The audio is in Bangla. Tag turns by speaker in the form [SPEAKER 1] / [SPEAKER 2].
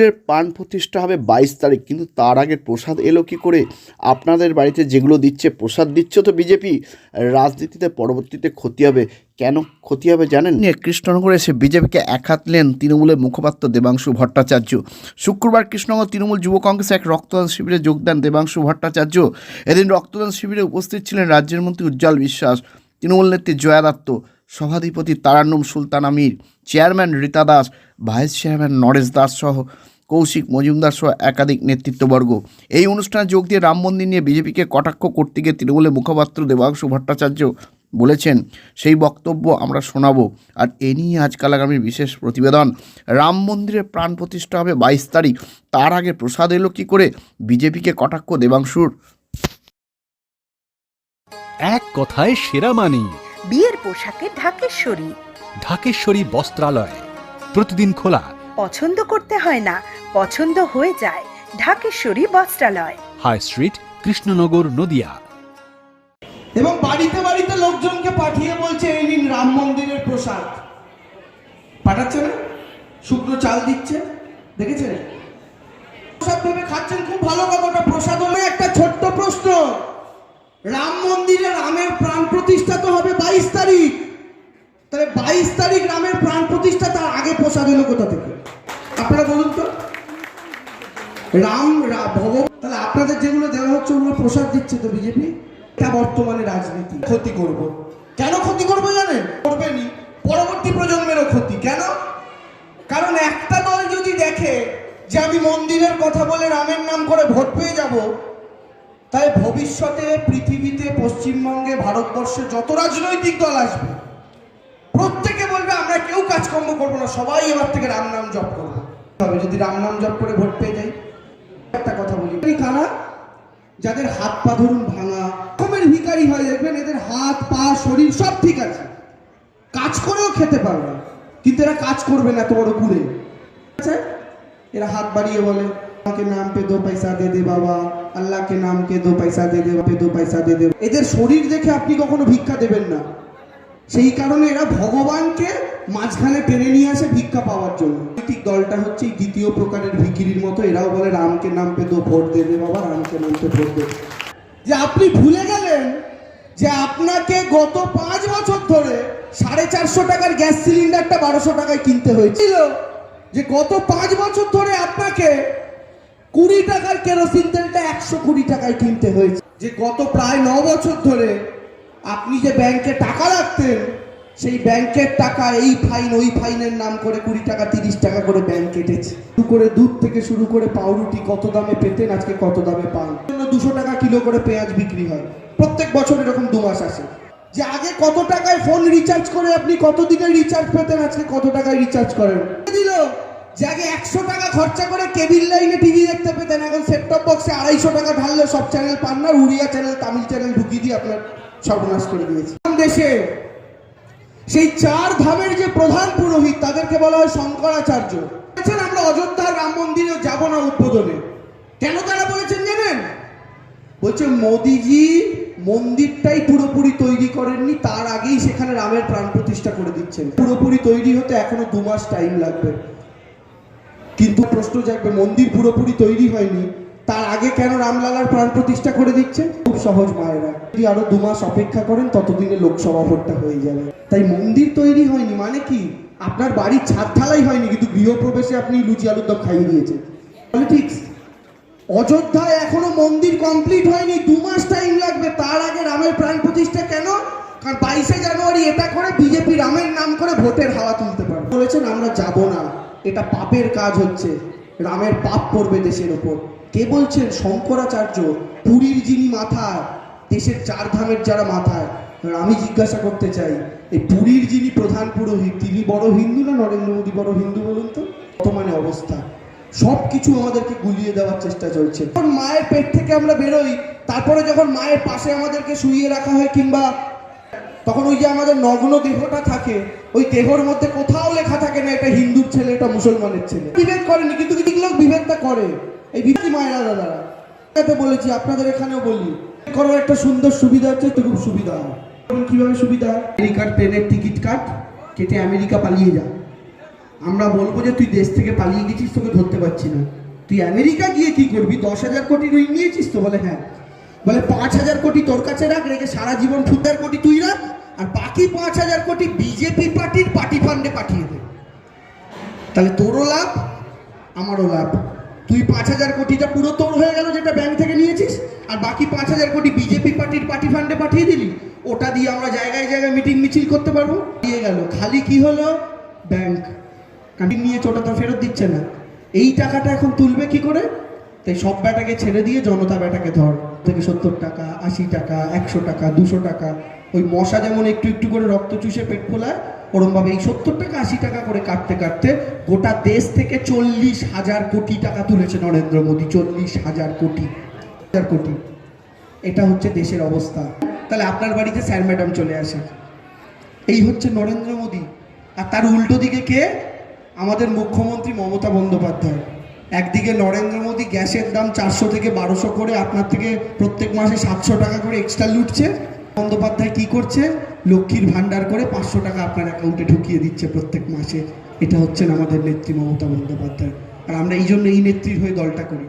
[SPEAKER 1] মন্দিরের প্রাণ প্রতিষ্ঠা হবে বাইশ তারিখ। কিন্তু তার আগে প্রসাদ এলো কি করে? আপনাদের বাড়িতে যেগুলো দিচ্ছে, প্রসাদ দিচ্ছে তো বিজেপি? রাজনীতিতে পরবর্তীতে ক্ষতি হবে। কেন ক্ষতি হবে জানেন? নিয়ে কৃষ্ণনগরে এসে বিজেপিকে এক হাতলেন তৃণমূলের মুখপাত্র দেবাংশু ভট্টাচার্য। শুক্রবার কৃষ্ণনগর তৃণমূল যুব কংগ্রেসে এক রক্তদান শিবিরে যোগ দেন দেবাংশু ভট্টাচার্য। এদিন রক্তদান শিবিরে উপস্থিত ছিলেন রাজ্যের মন্ত্রী উজ্জ্বল বিশ্বাস, তৃণমূল নেত্রী জয়া দত্ত। সভাধিপতি Tarannum Sultan Amir, chairman Rita Das, vice chairman Naresh Das সহ কৌশিক মজুমদার সহ একাধিক নেতৃত্ববর্গ। এই অনুষ্ঠানে যোগ দিয়ে রাম মন্দির নিয়ে বিজেপিকে কটাক্ষ করতে গিয়ে তৃণমূলের মুখপাত্র দেবাংশু ভট্টাচার্য বলেছেন, সেই বক্তব্য আমরা শোনাবো। আর এ নিয়ে আজকাল আগামী বিশেষ প্রতিবেদন, রাম মন্দিরের প্রাণ প্রতিষ্ঠা হবে বাইশ তারিখ। তার আগে প্রসাদ এলো কী করে? বিজেপিকে কটাক্ষ দেবাংশুর।
[SPEAKER 2] এক কথায় সেরা মানি।
[SPEAKER 3] বিয়ের পোশাকে ঢাকেশ্বরী।
[SPEAKER 2] ঢাকেশ্বরী বস্ত্রালয়। প্রতিদিন খোলা।
[SPEAKER 3] পছন্দ করতে হয় না পছন্দ হয়ে যায় ঢাকেশ্বরী বস্ত্রালয়।
[SPEAKER 2] High street Krishnanagar Nadia.
[SPEAKER 4] এবং বাড়িতে বাড়িতে লোকজনকে পাঠিয়ে বলছে এই নিন রাম মন্দিরের প্রসাদ। পাঠাচ্ছে না? শুকনো চাল দিচ্ছে? দেখেছেন? প্রসাদ ভেবে খাচ্ছেন খুব ভালো কথাটা প্রসাদ হলে একটা ছোট্ট প্রশ্ন রাম মন্দিরে রামের প্রাণ প্রতিষ্ঠা তো হবে বাইশ তারিখ। তাহলে বাইশ তারিখ রামের প্রাণ প্রতিষ্ঠা তার আগে প্রসাদ হলো কোথা থেকে? আপনারা বলুন তো। রাম, রা- ভগ তাহলে আপনাদের যেগুলো দেওয়া হচ্ছে ওগুলো প্রসাদ দিচ্ছে তো বিজেপি? এটা বর্তমানে রাজনীতি। ক্ষতি করব। কেন ক্ষতি করব জানেন? করবেনি পরবর্তী প্রজন্মেরও ক্ষতি। কেন? কারণ একটা দল যদি দেখে যে আমি মন্দিরের কথা বলে রামের নাম করে ভোট পেয়ে যাব তাই ভবিষ্যতে পৃথিবীতে, পশ্চিমবঙ্গে, ভারতবর্ষে যত রাজনৈতিক দল আসবে, প্রত্যেকে বলবে, আমরা কেউ কাজকর্ম করব না, সবাই এবার থেকে রাম নাম জপ করব। তবে যদি রাম নাম জপ করে ভোট পেয়ে যাই, একটা কথা বলি। কারা যাদের হাত পা ধরুন ভাঙা রকমের ভিকারি হয়, দেখবেন এদের হাত, পা, শরীর সব ঠিক আছে। কাজ করেও খেতে পারবে কিন্তু এরা কাজ করবে না ঠিক আছে এরা হাত বাড়িয়ে বলে আমাকে নাম পে দো পয়সা দে দে বাবা। আল্লাহ কে নাম কে দো পয়সা দে দে দো পয়সা দে দে। এদের শরীর দেখে আপনি কখনো ভিক্ষা দেবেন না। সেই কারণে এরা ভগবানকে মাঝখানে টেনে নিয়ে আসে ভিক্ষা পাওয়ার জন্য। ঠিক দলটা হচ্ছে দ্বিতীয় প্রকারের ভিকিরির মতো। এরাও বলে রামকে নাম পে দো ভোট দেবে বাবা রামকে নাম পে ভোট দেবে যে আপনি ভুলে গেলেন যে আপনাকে গত পাঁচ বছর ধরে সাড়ে চারশো টাকার গ্যাস সিলিন্ডারটা বারোশো টাকায় কিনতে হয়েছিল। যে গত পাঁচ বছর ধরে আপনাকে কুড়ি টাকার কেরোসিন তেলটা একশো কুড়ি টাকায় কিনতে হয়েছে। যে গত প্রায় ন বছর ধরে আপনি যে ব্যাংকে টাকা রাখতেন, সেই ব্যাংকের টাকা এই ফাইন, ওই ফাইনের নাম করে কুড়ি টাকা, তিরিশ টাকা করে ব্যাংক কেটেছে। শুরু করে দুধ থেকে শুরু করে পাউরুটি, কত দামে পেতেন, আজকে কত দামে পান? দুশো টাকা কিলো করে পেঁয়াজ বিক্রি হয়। প্রত্যেক বছর এরকম দু মাস আসে। যে আগে কত টাকায় ফোন রিচার্জ করে আপনি, কত দিনে রিচার্জ পেতেন, আজকে কত টাকায় রিচার্জ করেন? দিল। যে আগে একশো টাকা খরচা করে কেবিল লাইনে টিভি দেখতে পেতেন, এখন সেটটপ বক্সে আড়াইশো টাকা ঢাললে সব চ্যানেল পান না, উড়িয়া চ্যানেল তামিল চ্যানেল ঢুকিয়ে দিয়ে আপনার সর্বনাশ করে দিয়েছে। দেশে সেই চার ধামের যে প্রধান পুরোহিত, তাদেরকে বলা হয় শঙ্করাচার্য। বলেছেন, আমরা অযোধ্যার রাম মন্দিরেও যাব না উদ্বোধনে। কেন তারা বলেছেন জানেন? বলছে, মোদিজি মন্দিরটাই পুরোপুরি তৈরি করেননি, তার আগেই সেখানে রামের প্রাণ প্রতিষ্ঠা করে দিচ্ছেন। পুরোপুরি তৈরি হতে এখনও দু মাস টাইম লাগবে। কিন্তু প্রশ্ন জাগবে, মন্দির পুরোপুরি তৈরি হয়নি, তার আগে কেন রামলালার প্রাণ প্রতিষ্ঠা করে দিচ্ছে? খুব সহজ, মায়েরা। যদি আরও দু মাস অপেক্ষা করেন, ততদিনে লোকসভা ভোটটা হয়ে যাবে। তাই মন্দির তৈরি হয়নি মানে কি? আপনার বাড়ির ছাদ ঢালাই হয়নি, কিন্তু গৃহপ্রবেশে আপনি লুচি আলুর দম খাইয়ে দিয়েছেন। পলিটিক্স অযোধ্যায় এখনও মন্দির কমপ্লিট হয়নি, দু মাস টাইম লাগবে, তার আগে রামের প্রাণ প্রতিষ্ঠা কেন? কারণ বাইশে জানুয়ারি এটা করে বিজেপি রামের নাম করে ভোটের হাওয়া তুলতে পারে বলেছেন, আমরা যাব না। এটা পাপের কাজ হচ্ছে। রামের পাপ পড়বে দেশের ওপর কে বলছেন? শঙ্করাচার্য, পুরীর যিনি মাথায়, দেশের চার ধামের যারা মাথায়, আমি জিজ্ঞাসা করতে চাই এই পুরীর যিনি প্রধান পুরোহিত, তিনি বড় হিন্দু না নরেন্দ্র মোদী বড় হিন্দু বলুন তো? বর্তমানে অবস্থা। সব কিছু আমাদেরকে গুলিয়ে দেওয়ার চেষ্টা চলছে। মায়ের পেট থেকে আমরা বেরোই, তারপরে যখন মায়ের পাশে আমাদেরকে শুইয়ে রাখা হয় কিংবা তখন ওই যে আমাদের নগ্ন দেহটা থাকে, ওই দেহর মধ্যে কোথাও লেখা থাকে না এটা হিন্দুর ছেলে, এটা মুসলমানের ছেলে। বিভেদ করেনি, কিন্তু কিছু লোক বিভেদটা করে। এই বিভেদ মায়েরা দাদারা এতে বলেছি, আপনাদের এখানেও বলি। করার একটা সুন্দর সুবিধা হচ্ছে খুব সুবিধা। হয় কীভাবে সুবিধা? আমেরিকার ট্রেনের টিকিট কাট, কেটে আমেরিকা পালিয়ে যা। আমরা বলব যে তুই দেশ থেকে পালিয়ে গেছিস, তোকে ধরতে পারছি না। তুই আমেরিকা গিয়ে কি করবি? দশ হাজার কোটি ঋণ নিয়েছিস তো? বলে হ্যাঁ। বলে, পাঁচ হাজার কোটি তোর কাছে রাখ, রেখে সারা জীবন ফুটার কোটি তুই রাখ, আর বাকি পাঁচ হাজার কোটি বিজেপি পার্টির পার্টি ফান্ডে পাঠিয়ে দে। তাহলে তোরও লাভ, আমারও লাভ। তুই পাঁচ হাজার কোটিটা পুরো তোর হয়ে গেল যেটা ব্যাংক থেকে নিয়েছিস, আর বাকি পাঁচ হাজার কোটি বিজেপি পার্টির পার্টি ফান্ডে পাঠিয়ে দিলি। ওটা দিয়ে আমরা জায়গায় জায়গায় মিটিং মিছিল করতে পারব। দিয়ে গেল। খালি কি হলো? ব্যাংক কান্টিন নিয়ে ওটা তো ফেরত দিচ্ছে না। এই টাকাটা এখন তুলবে কি করে? তাই সব ব্যাটাকে ছেড়ে দিয়ে জনতা ব্যাটাকে ধর। থেকে সত্তর টাকা, আশি টাকা, একশো টাকা, দুশো টাকা। ওই মশা যেমন একটু একটু করে রক্ত চুষে পেট ফোলায়, ওরমভাবে এই সত্তর টাকা, আশি টাকা করে কাটতে কাটতে গোটা দেশ থেকে চল্লিশ হাজার কোটি টাকা তুলেছে নরেন্দ্র মোদী, চল্লিশ হাজার কোটি হাজার কোটি। এটা হচ্ছে দেশের অবস্থা। তাহলে আপনার বাড়িতে স্যার ম্যাডাম চলে আসে। এই হচ্ছে নরেন্দ্র মোদী। আর তার উল্টো দিকে কে? আমাদের মুখ্যমন্ত্রী মমতা বন্দ্যোপাধ্যায়। একদিকে নরেন্দ্র মোদী গ্যাসের দাম চারশো থেকে বারোশো করে, আপনার থেকে প্রত্যেক মাসে সাতশো টাকা করে এক্সট্রা লুটছে। বন্দ্যোপাধ্যায় কি করছে? লক্ষ্মীর ভান্ডার করে পাঁচশো টাকা আপনার অ্যাকাউন্টে ঢুকিয়ে দিচ্ছে প্রত্যেক মাসে। এটা হচ্ছেন আমাদের নেত্রী মমতা বন্দ্যোপাধ্যায়। আর আমরা এই জন্য এই নেত্রীর হয়ে দলটা করি।